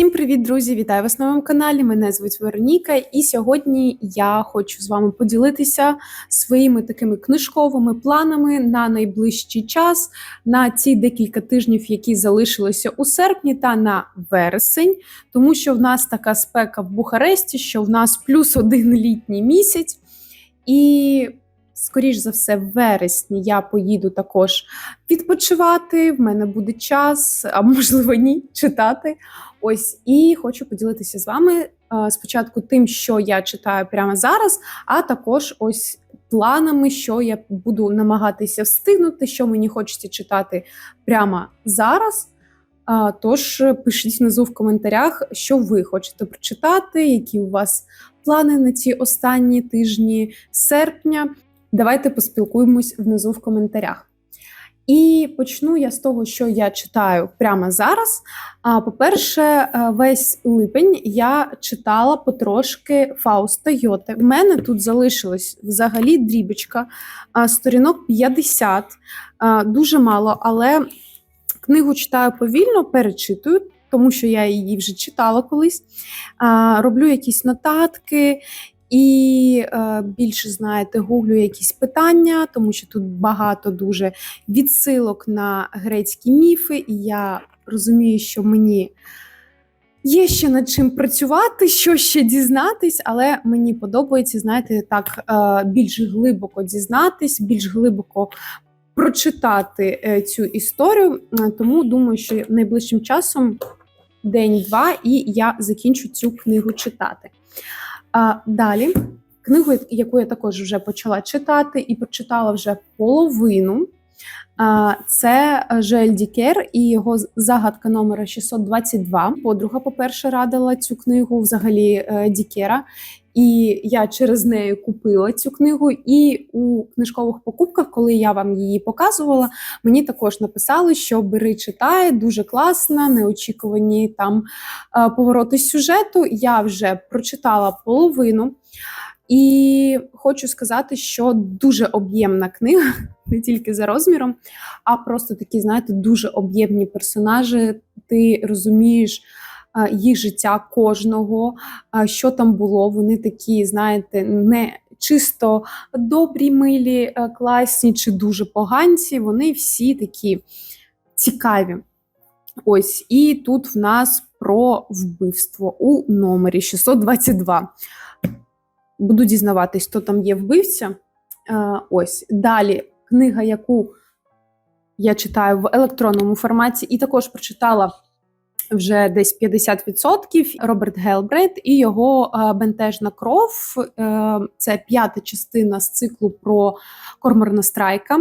Всім привіт, друзі! Вітаю вас на моєму каналі. Мене звуть Вероніка, і сьогодні я хочу з вами поділитися своїми такими книжковими планами на найближчий час, на ці декілька тижнів, які залишилися у серпні, та на вересень, тому що в нас така спека в Бухаресті, що в нас плюс один літній місяць. І Скоріш за все, в вересні я поїду також відпочивати. В мене буде час, а можливо, ні, читати. Ось і хочу поділитися з вами е, спочатку тим, що я читаю прямо зараз, а також ось планами, що я буду намагатися встигнути, що мені хочеться читати прямо зараз. Тож пишіть внизу в коментарях, що ви хочете прочитати, які у вас плани на ці останні тижні серпня. Давайте поспілкуємось внизу в коментарях. І почну я з того, що я читаю прямо зараз. По-перше, е, весь липень я читала потрошки Фауста Йоте. В мене тут залишилась взагалі дрібочка, сторінок 50, дуже мало, але книгу читаю повільно, перечитую. Тому що я її вже читала колись, роблю якісь нотатки і е, більше знаєте, гуглю якісь питання, тому що тут багато дуже відсилок на грецькі міфи, і я розумію, що мені є ще над чим працювати, що ще дізнатись, але мені подобається, знаєте, так е, більш глибоко дізнатись, більш глибоко. Прочитати е, цю історію, е, тому думаю, що найближчим часом день-два, і я закінчу цю книгу читати. А далі книгу, яку я також вже почала читати, і прочитала вже половину. Це Жель Дікер і його загадка номера 622. Подруга, по-перше, радила цю книгу взагалі е, Дікера. І я через неї купила цю книгу. І у книжкових покупках, коли я вам її показувала, мені також написали, що бери читай, дуже класна, неочікувані там е, повороти сюжету. Я вже прочитала половину. І хочу сказати, що дуже об'ємна книга, не тільки за розміром, а просто такі, знаєте, дуже об'ємні персонажі. Ти розумієш їх життя кожного, що там було. Вони такі, знаєте, не чисто добрі, милі, е, класні чи дуже поганці. Вони всі такі цікаві. Ось, і тут в нас про вбивство у номері 622. Буду дізнаватись, хто там є вбивця. Е, ось далі книга, яку я читаю в електронному форматі, і також прочитала вже десь 50% Роберт Гелбрейт і його е, бентежна кров. Е, це п'ята частина з циклу про Корморна Страйка.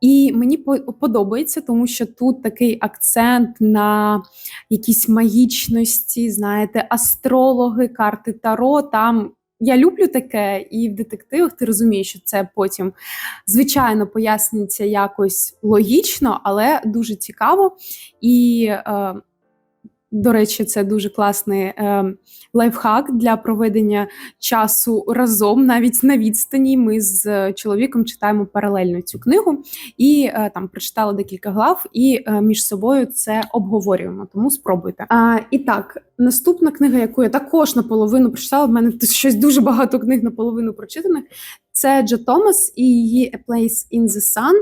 І мені подобається, тому що тут такий акцент на якісь магічності, знаєте, астрологи, карти Таро. Там я люблю таке, і в детективах ти розумієш, що це потім, звичайно, пояснюється якось логічно, але дуже цікаво. І е, до речі, це дуже класний е, лайфхак для проведення часу разом, навіть на відстані. Ми з чоловіком читаємо паралельно цю книгу і е, там прочитали декілька глав, і е, між собою це обговорюємо. Тому спробуйте. А, І так, наступна книга, яку я також наполовину прочитала. В мене тут щось дуже багато книг наполовину прочитаних. Це Джо Томас і її A Place in the Sun.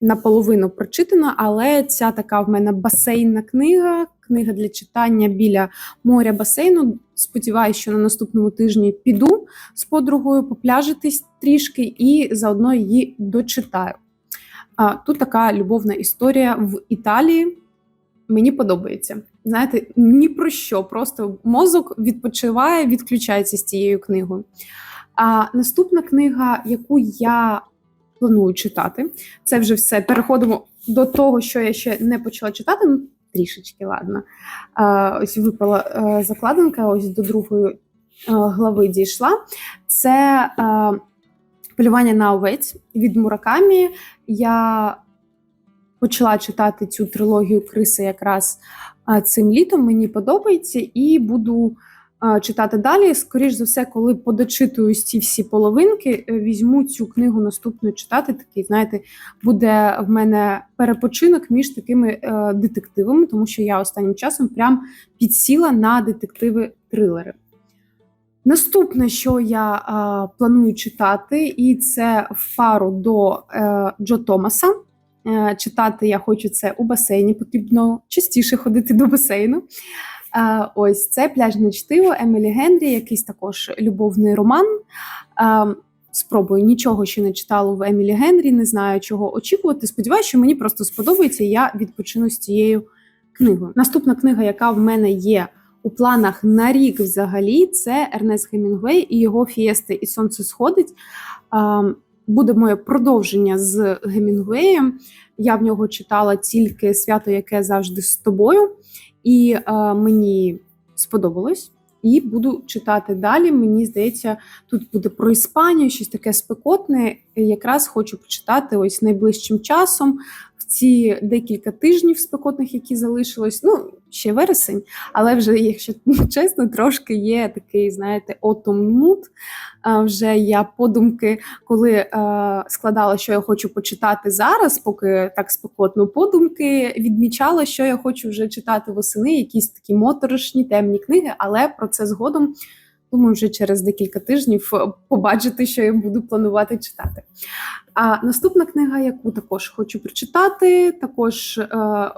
Наполовину прочитана, але ця така в мене басейнна книга, книга для читання біля моря басейну. Сподіваюся, що на наступному тижні піду з подругою попляжитись трішки і заодно її дочитаю. А, Тут така любовна історія в Італії. Мені подобається. Знаєте, ні про що, просто мозок відпочиває, відключається з цією книгою. А наступна книга, яку я планую читати. Це вже все. Переходимо до того, що я ще не почала читати. Ну, трішечки, ладно. А, Ось випала а, закладинка, ось до другої а, глави дійшла. Це а, полювання на овець від Муракамі. Я почала читати цю трилогію Криси якраз цим літом. Мені подобається, і буду е, читати далі. Скоріш за все, коли подочитую ці всі половинки, е, візьму цю книгу наступну читати. Такий, знаєте, буде в мене перепочинок між такими е, детективами, тому що я останнім часом прям підсіла на детективи-трилери. Наступне, що я е, планую читати, і це фару до е, Джо Томаса. Е, читати я хочу це у басейні, потрібно частіше ходити до басейну. Ось це пляжне чтиво Емілі Генрі, якийсь також любовний роман. Спробую нічого ще не читала в Емілі Генрі, не знаю, чого очікувати. Сподіваюся, що мені просто сподобається, і я відпочину з цією книгою. Наступна книга, яка в мене є у планах на рік взагалі, це Ернест Гемінгвей і його фієсти і сонце сходить. Буде моє продовження з Гемінгвеєм. Я в нього читала тільки свято, яке завжди з тобою, і е, мені сподобалось. І буду читати далі. Мені здається, тут буде про Іспанію, щось таке спекотне. Якраз хочу почитати ось найближчим часом ці декілька тижнів спекотних, які залишилось. Ну, ще вересень, але вже, якщо чесно, трошки є такий, знаєте. А Вже я подумки, коли е, складала, що я хочу почитати зараз, поки так спекотно подумки, відмічала, що я хочу вже читати восени, якісь такі моторошні темні книги, але про це згодом. Думаю, вже через декілька тижнів побачити, що я буду планувати читати. А наступна книга, яку також хочу прочитати, також е,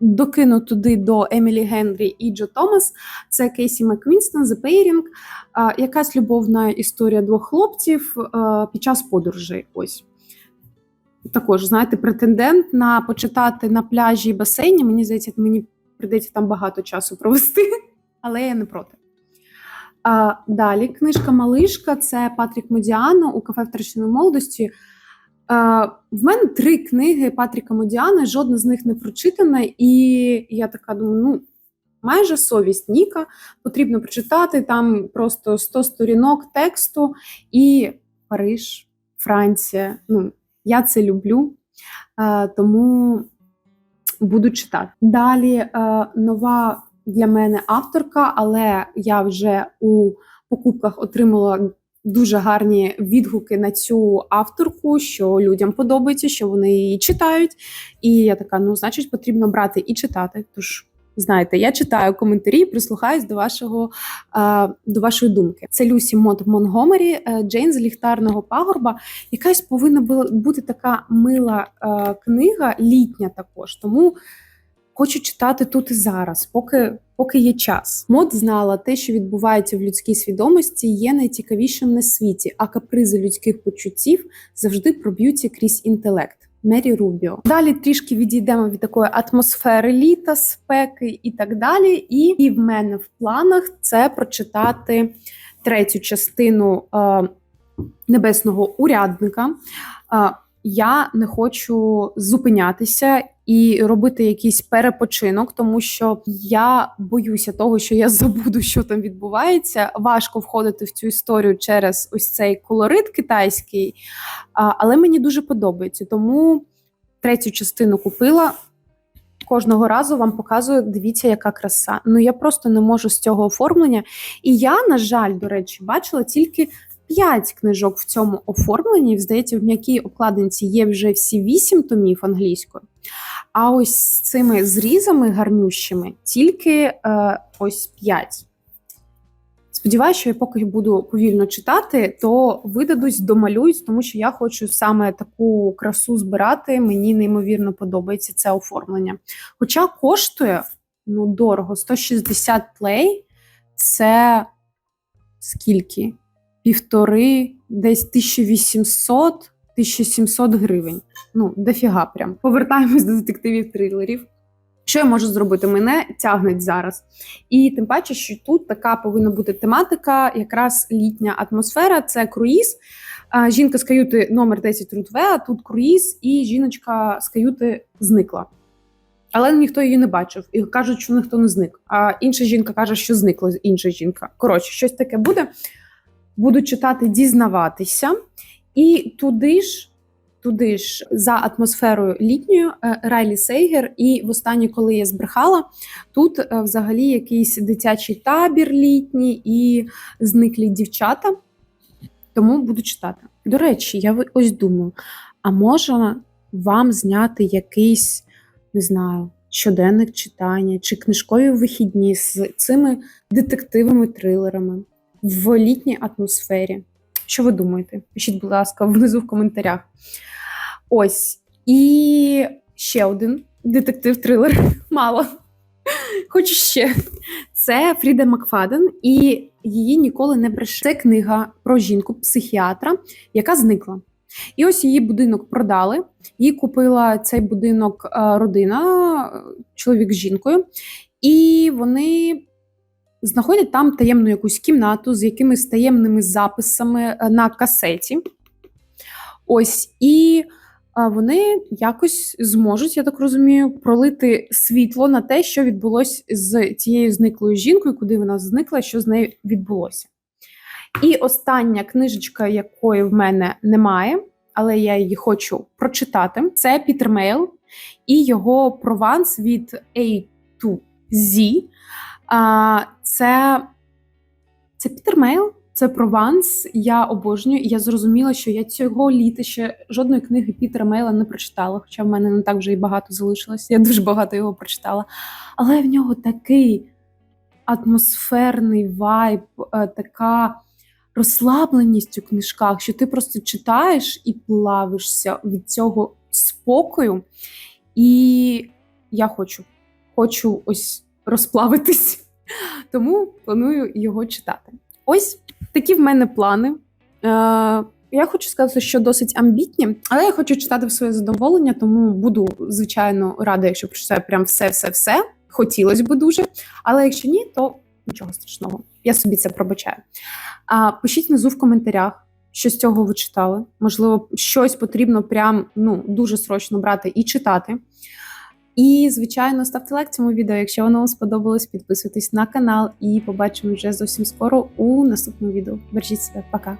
докину туди до Емілі Генрі і Джо Томас. Це Кейсі Маквінстон, The Pairing, е, якась любовна історія двох хлопців е, під час подорожей. Ось. Також, знаєте, претендент на почитати на пляжі і басейні. Мені здається, мені прийдеться там багато часу провести, але я не проти. А, Далі книжка Малишка це Патрік Модіано у кафе втраченої молодості. А, в мене три книги Патріка Модіано, жодна з них не прочитана, і я така думаю, ну, майже совість Ніка. Потрібно прочитати там просто 100 сторінок тексту і Париж, Франція. Ну, Я це люблю, тому буду читати. Далі нова для мене авторка, але я вже у покупках отримала дуже гарні відгуки на цю авторку, що людям подобається, що вони її читають. І я така: ну, значить, потрібно брати і читати. Тож. Знаєте, я читаю коментарі, прислухаюсь до вашого до вашої думки. Це Люсі Мот Монгомері, е, Джейн з ліхтарного пагорба. Якась повинна була бути така мила е, книга, літня також. Тому Хочу читати тут і зараз, поки поки є час. Мод знала, те, що відбувається в людській свідомості, є найцікавішим на світі, а капризи людських почуттів завжди проб'ються крізь інтелект. Мері Рубіо. Далі трішки відійдемо від такої атмосфери літа, спеки і так далі. І, і в мене в планах це прочитати третю частину е, небесного урядника. Е, я не хочу зупинятися і робити якийсь перепочинок, тому що я боюся того, що я забуду, що там відбувається. Важко входити в цю історію через ось цей колорит китайський, але мені дуже подобається. Тому третю частину купила. Кожного разу вам показую, дивіться, яка краса. Ну я просто не можу з цього оформлення. І я, на жаль, до речі, бачила тільки П'ять книжок в цьому оформленні. Здається, в м'якій обкладинці є вже всі вісім томів англійською. А ось з цими зрізами гарнющими тільки е, ось п'ять. Сподіваюся, що я поки буду повільно читати, то видадуть, домалюють, тому що я хочу саме таку красу збирати. Мені неймовірно подобається це оформлення. Хоча коштує ну, дорого, 160 плей це скільки? Півтори, десь 1800 1700 гривень. Ну, дофіга прям. Повертаємось до детективів трилерів. Що я можу зробити? Мене тягнуть зараз. І тим паче, що тут така повинна бути тематика, якраз літня атмосфера це круїз. Жінка з каюти номер 10 Рутве, а тут круїз, і жіночка з каюти зникла. Але ніхто її не бачив. І кажуть, що ніхто не зник. А інша жінка каже, що зникла інша жінка. Коротше, щось таке буде буду читати, дізнаватися. І туди ж туди ж за атмосферою літньою е, Райлі Сейгер. І востаннє, коли я збрехала, тут е, взагалі якийсь дитячий табір літній і зниклі дівчата. Тому буду читати. До речі, я ось думаю: а може вам зняти якийсь, не знаю, щоденник читання чи книжкові вихідні з цими детективними трилерами в літній атмосфері? Що ви думаєте? Пишіть, будь ласка, внизу в коментарях. Ось. І ще один детектив-трилер. Мало. Хочу ще. Це Фріда Макфаден, і її ніколи не бреше. Це книга про жінку-психіатра, яка зникла. І ось її будинок продали. Її купила цей будинок е, родина, е, чоловік з жінкою, і вони знаходять там таємну якусь кімнату з якимись таємними записами е, на касеті. Ось і вони якось зможуть, я так розумію, пролити світло на те, що відбулося з цією зниклою жінкою, куди вона зникла, що з нею відбулося. І остання книжечка, якої в мене немає, але я її хочу прочитати, це Пітер Мейл і його прованс від A to Z. Це, це Пітер Мейл, це Прованс. Я обожнюю. Я зрозуміла, що я цього літа ще жодної книги Пітера Мейла не прочитала, хоча в мене не так вже і багато залишилось. Я дуже багато його прочитала. Але в нього такий атмосферний вайб, е, така розслабленість у книжках, що ти просто читаєш і плавишся від цього спокою. І я хочу, хочу ось розплавитись. Тому планую його читати. Ось такі в мене плани. Е, я хочу сказати, що досить амбітні, але я хочу читати в своє задоволення, тому буду, звичайно, рада, якщо прочитаю прям все-все-все. Хотілося б дуже. Але якщо ні, то нічого страшного. Я собі це пробачаю. А, пишіть внизу в коментарях, що з цього ви читали. Можливо, щось потрібно прям ну, дуже срочно брати і читати. І, звичайно, ставте лайк цьому відео, якщо воно вам сподобалось, підписуйтесь на канал і побачимо вже зовсім скоро у наступному відео. Бережіть себе, пока!